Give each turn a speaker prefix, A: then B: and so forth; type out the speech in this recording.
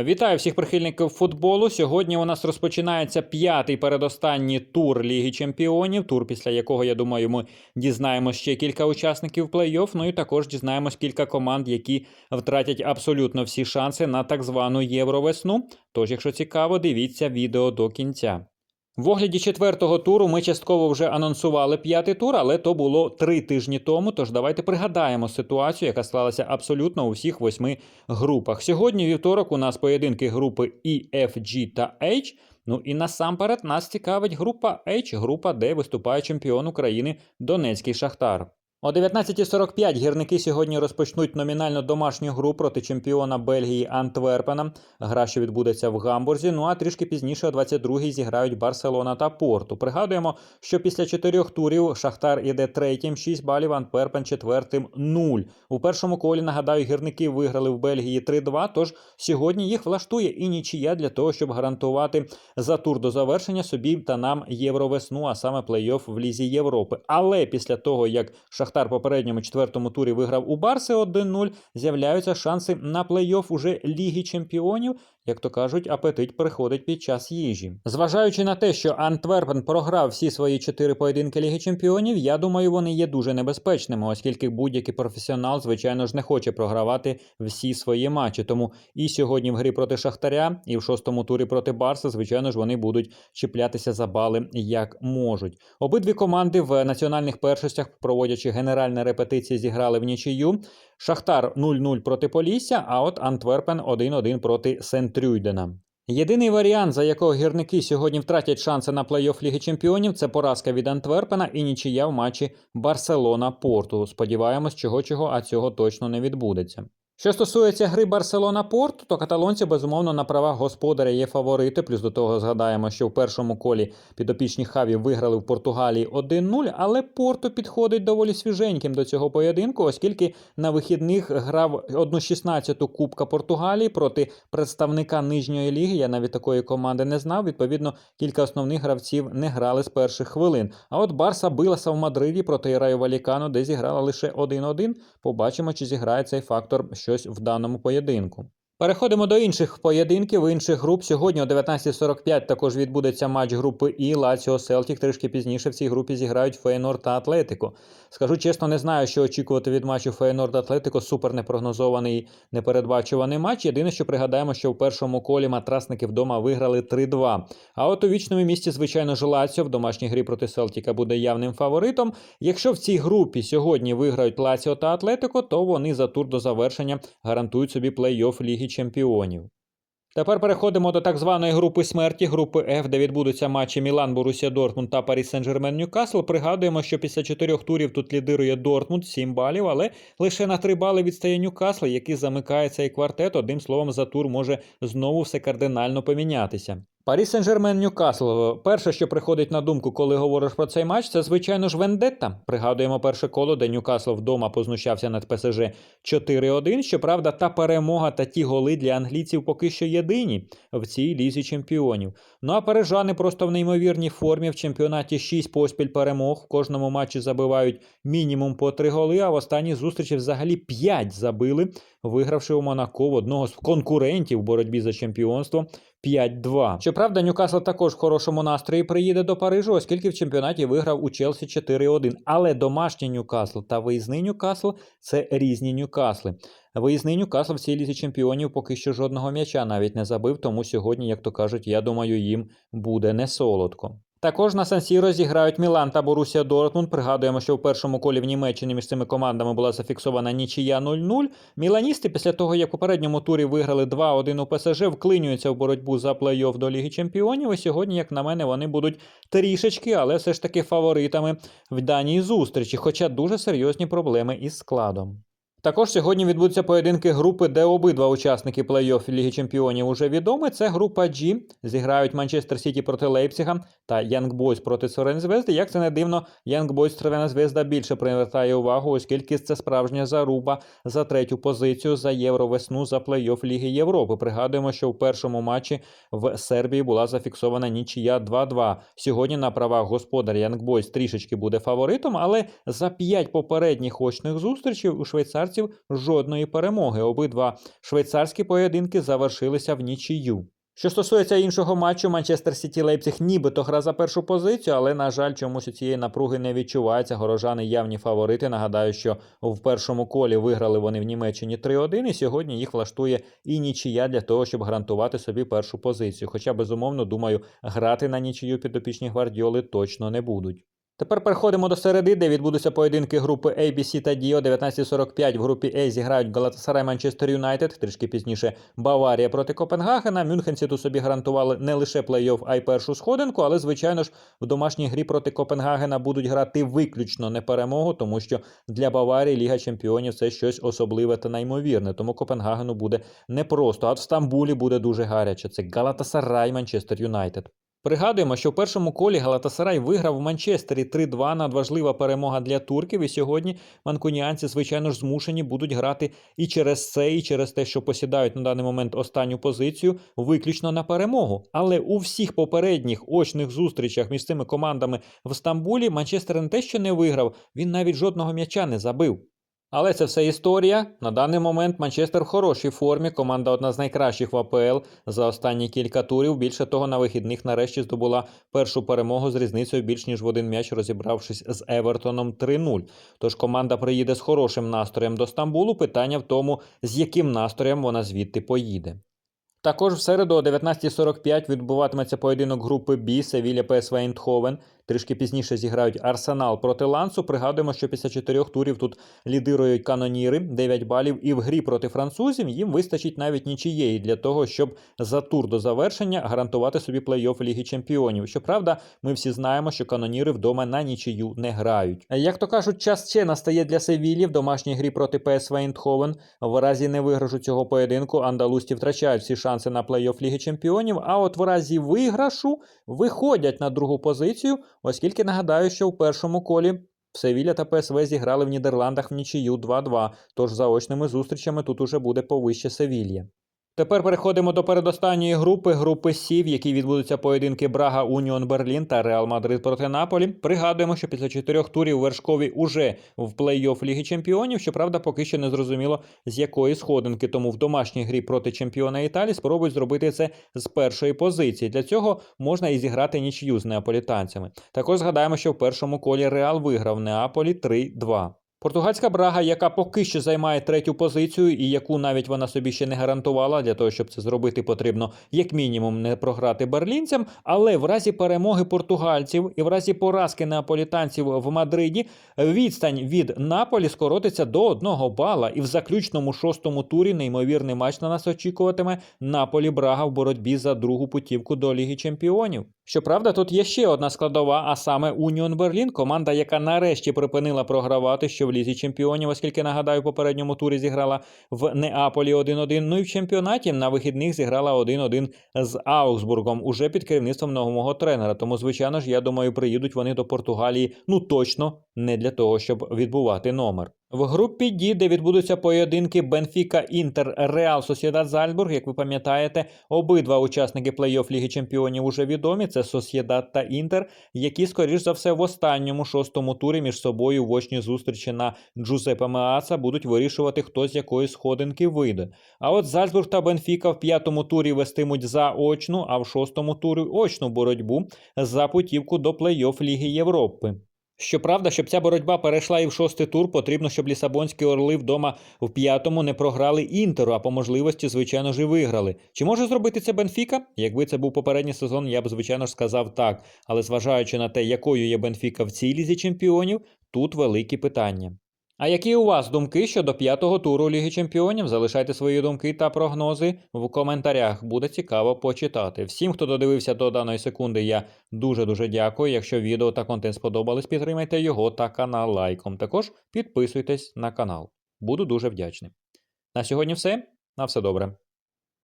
A: Вітаю всіх прихильників футболу. Сьогодні у нас розпочинається п'ятий передостанній тур Ліги Чемпіонів. Тур, після якого я думаю, ми дізнаємося ще кілька учасників плей-офф. Ну і також дізнаємось кілька команд, які втратять абсолютно всі шанси на так звану євровесну. Тож, якщо цікаво, дивіться відео до кінця. В огляді четвертого туру ми частково вже анонсували п'ятий тур, але то було три тижні тому. Тож давайте пригадаємо ситуацію, яка склалася абсолютно у всіх восьми групах. Сьогодні вівторок у нас поєдинки групи E, F, G та H. Ну і насамперед нас цікавить група H, група, де виступає чемпіон України Донецький Шахтар. О 19.45 гірники сьогодні розпочнуть номінально домашню гру проти чемпіона Бельгії Антверпена. Гра, що відбудеться в Гамбурзі. Ну а трішки пізніше о 22.00 зіграють Барселона та Порту. Пригадуємо, що після чотирьох турів Шахтар іде третім, 6 балів, Антверпен четвертим 0. У першому колі, нагадаю, гірники виграли в Бельгії 3-2, тож сьогодні їх влаштує і нічия для того, щоб гарантувати за тур до завершення собі та нам євровесну, а саме плей-офф в Лізі Європи. Але після того, як Шахтар попередньому четвертому турі виграв у Барси 1-0, з'являються шанси на плей-офф уже Ліги Чемпіонів. Як то кажуть, апетит приходить під час їжі. Зважаючи на те, що Антверпен програв всі свої чотири поєдинки Ліги Чемпіонів, я думаю, вони є дуже небезпечними, оскільки будь-який професіонал, звичайно ж, не хоче програвати всі свої матчі. Тому і сьогодні в грі проти Шахтаря, і в шостому турі проти Барса, звичайно ж, вони будуть чіплятися за бали як можуть. Обидві команди в національних першостях, проводячи генеральні репетиції, зіграли в нічию. Шахтар 0-0 проти Полісся, а от Антверпен 1-1 проти Сент-Трюйдена. Єдиний варіант, за якого гірники сьогодні втратять шанси на плей-офф Ліги Чемпіонів, це поразка від Антверпена і нічия в матчі Барселона-Порту. Сподіваємось, чого чого, а цього точно не відбудеться. Що стосується гри Барселона-Порт, то каталонці безумовно на правах господаря є фаворити. Плюс до того згадаємо, що в першому колі підопічні хаві виграли в Португалії 1-0, але Порту підходить доволі свіженьким до цього поєдинку, оскільки на вихідних грав 1-16 Кубка Португалії проти представника нижньої ліги. Я навіть такої команди не знав. Відповідно, кілька основних гравців не грали з перших хвилин. А от Барса билася в Мадриді проти Раю Валікану, де зіграла лише 1-1. Побачимо, чи зіграє цей фактор щось в даному поєдинку. Переходимо до інших поєдинків, інших груп. Сьогодні о 19.45 також відбудеться матч групи І Лаціо Селтік. Трішки пізніше в цій групі зіграють Фейнор та Атлетико. Скажу чесно, не знаю, що очікувати від матчу Фейнор та Атлетико. Супер непрогнозований, непередбачуваний матч. Єдине, що пригадаємо, що в першому колі матрасники вдома виграли 3-2. А от у вічному місці, звичайно, ж Лаціо в домашній грі проти Селтіка буде явним фаворитом. Якщо в цій групі сьогодні виграють Лаціо та Атлетико, то вони за тур до завершення гарантують собі плей-офф Ліги Чемпіонів. Тепер переходимо до так званої групи смерті, групи F, де відбудуться матчі Мілан, Борусія Дортмунд та Парі Сен-Жермен Ньюкасл. Пригадуємо, що після чотирьох турів тут лідирує Дортмунд 7 балів, але лише на 3 бали відстає Ньюкасл, який замикає цей квартет. Одним словом, за тур може знову все кардинально помінятися. Парі Сен-Жермен Ньюкасл. Перше, що приходить на думку, коли говориш про цей матч, це звичайно ж Вендетта. Пригадуємо перше коло, де Ньюкасл вдома познущався над ПСЖ 4-1. Щоправда, та перемога та ті голи для англійців поки що єдині в цій лізі чемпіонів. Ну а парижани просто в неймовірній формі в чемпіонаті 6 поспіль перемог. В кожному матчі забивають мінімум по 3 голи, а в останній зустрічі взагалі 5 забили, вигравши у Монако в одного з конкурентів в боротьбі за чемпіонство. 5-2. Щоправда, Ньюкасл також в хорошому настрої приїде до Парижу, оскільки в чемпіонаті виграв у Челсі 4-1. Але домашній Ньюкасл та виїзний Ньюкасл це різні Ньюкасли. Виїзний Ньюкасл в цій лізі чемпіонів поки що жодного м'яча навіть не забив, тому сьогодні, як то кажуть, я думаю, їм буде не солодко. Також на Сан-Сіро зіграють Мілан та Борусія Дортмунд. Пригадуємо, що в першому колі в Німеччині між цими командами була зафіксована нічия 0-0. Міланісти після того, як у попередньому турі виграли 2-1 у ПСЖ, вклинюються в боротьбу за плей-офф до Ліги Чемпіонів. І сьогодні, як на мене, вони будуть трішечки, але все ж таки фаворитами в даній зустрічі, хоча дуже серйозні проблеми із складом. Також сьогодні відбудуться поєдинки групи, де обидва учасники плей-офф Ліги Чемпіонів уже відомі. Це група G. Зіграють Манчестер Сіті проти Лейпціга та Янг Бойс проти Цервена-Звезди. Як це не дивно, Янг Бойс Цервена Звезда більше привертає увагу, оскільки це справжня заруба за третю позицію за євровесну за плей-офф Ліги Європи. Пригадуємо, що в першому матчі в Сербії була зафіксована нічия 2-2. Сьогодні на правах господаря Янг Бойс трішечки буде фаворитом, але за п'ять попередніх очних зустрічей у швейцарців швейцарців жодної перемоги. Обидва швейцарські поєдинки завершилися в нічию. Що стосується іншого матчу, Манчестер Сіті Лейпциг нібито гра за першу позицію, але, на жаль, чомусь у цієї напруги не відчувається. Горожани явні фаворити. Нагадаю, що в першому колі виграли вони в Німеччині 3-1, і сьогодні їх влаштує і нічия для того, щоб гарантувати собі першу позицію. Хоча, безумовно, думаю, грати на нічию підопічні гвардіоли точно не будуть. Тепер переходимо до середи, де відбудуться поєдинки групи A, B, C та D. О 19.45 в групі A зіграють Галатасарай Манчестер Юнайтед, трішки пізніше Баварія проти Копенгагена. Мюнхенці тут собі гарантували не лише плей-офф, а й першу сходинку, але, звичайно ж, в домашній грі проти Копенгагена будуть грати виключно не перемогу, тому що для Баварії Ліга Чемпіонів це щось особливе та неймовірне. Тому Копенгагену буде непросто. А в Стамбулі буде дуже гаряче. Це Галатасарай Манчестер Юнайтед. Пригадуємо, що в першому колі Галатасарай виграв в Манчестері 3-2 надважлива перемога для турків. І сьогодні манкуніанці, звичайно ж, змушені будуть грати і через це, і через те, що посідають на даний момент останню позицію, виключно на перемогу. Але у всіх попередніх очних зустрічах між цими командами в Стамбулі Манчестер не те, що не виграв, він навіть жодного м'яча не забив. Але це все історія. На даний момент Манчестер в хорошій формі. Команда одна з найкращих в АПЛ за останні кілька турів. Більше того, на вихідних нарешті здобула першу перемогу з різницею більш ніж в один м'яч, розібравшись з Евертоном 3-0. Тож команда приїде з хорошим настроєм до Стамбулу. Питання в тому, з яким настроєм вона звідти поїде. Також в середу о 19.45 відбуватиметься поєдинок групи Б Севілля ПСВ Ейндховен. Трішки пізніше зіграють Арсенал проти Лансу. Пригадуємо, що після чотирьох турів тут лідирують каноніри 9 балів, і в грі проти французів їм вистачить навіть нічієї для того, щоб за тур до завершення гарантувати собі плей-офф Ліги Чемпіонів. Щоправда, ми всі знаємо, що каноніри вдома на нічию не грають. Як то кажуть, час ще настає для Севілі в домашній грі проти ПСВ Ейндховен. В разі невиграшу цього поєдинку андалусті втрачають всі шанси на плей-офф Ліги Чемпіонів. А от в разі виграшу виходять на другу позицію, оскільки нагадаю, що в першому колі. Севілля та ПСВ зіграли в Нідерландах в нічию 2-2, тож за очними зустрічами тут уже буде повище Севілья. Тепер переходимо до передостанньої групи, групи Сі, в якій відбудуться поєдинки Брага, Уніон Берлін та Реал Мадрид проти Наполі. Пригадуємо, що після чотирьох турів вершкові уже в плей-офф Ліги Чемпіонів. Щоправда, поки що не зрозуміло з якої сходинки. Тому в домашній грі проти чемпіона Італії спробують зробити це з першої позиції. Для цього можна і зіграти нічию з неаполітанцями. Також згадаємо, що в першому колі Реал виграв Неаполі 3-2. Португальська брага, яка поки що займає третю позицію, і яку навіть вона собі ще не гарантувала, для того, щоб це зробити, потрібно як мінімум не програти берлінцям. Але в разі перемоги португальців і в разі поразки неаполітанців в Мадриді відстань від Наполі скоротиться до одного бала. І в заключному шостому турі неймовірний матч на нас очікуватиме Наполі Брага в боротьбі за другу путівку до Ліги Чемпіонів. Щоправда, тут є ще одна складова, а саме Уніон Берлін, команда, яка нарешті припинила програвати, що в лізі чемпіонів, оскільки нагадаю, в попередньому турі зіграла в Неаполі 1-1. Ну і в чемпіонаті на вихідних зіграла 1-1 з Аугсбургом, уже під керівництвом нового тренера. Тому, звичайно ж, я думаю, приїдуть вони до Португалії ну точно не для того, щоб відбувати номер. В групі Ді, де відбудуться поєдинки Бенфіка Інтер Реал Сосєдад Зальцбург, як ви пам'ятаєте, обидва учасники плей-офф Ліги Чемпіонів уже відомі. Це Сосєдад та Інтер, які, скоріш за все, в останньому шостому турі між собою в очній зустрічі на Джузепе Меаца будуть вирішувати, хто з якої сходинки вийде. А от Зальцбург та Бенфіка в п'ятому турі вестимуть заочну, а в шостому турі очну боротьбу за путівку до плей-офф Ліги Європи. Щоправда, щоб ця боротьба перейшла і в шостий тур, потрібно, щоб лісабонські орли вдома в п'ятому не програли інтеру, а по можливості, звичайно ж, і виграли. Чи може зробити це Бенфіка? Якби це був попередній сезон, я б, звичайно ж, сказав так. Але зважаючи на те, якою є Бенфіка в цій лізі чемпіонів, тут великі питання. А які у вас думки щодо п'ятого туру Ліги Чемпіонів? Залишайте свої думки та прогнози в коментарях. Буде цікаво почитати. Всім, хто додивився до даної секунди, я дуже дуже дякую. Якщо відео та контент сподобались, підтримайте його та канал лайком. Також підписуйтесь на канал. Буду дуже вдячний. На сьогодні все. На все добре.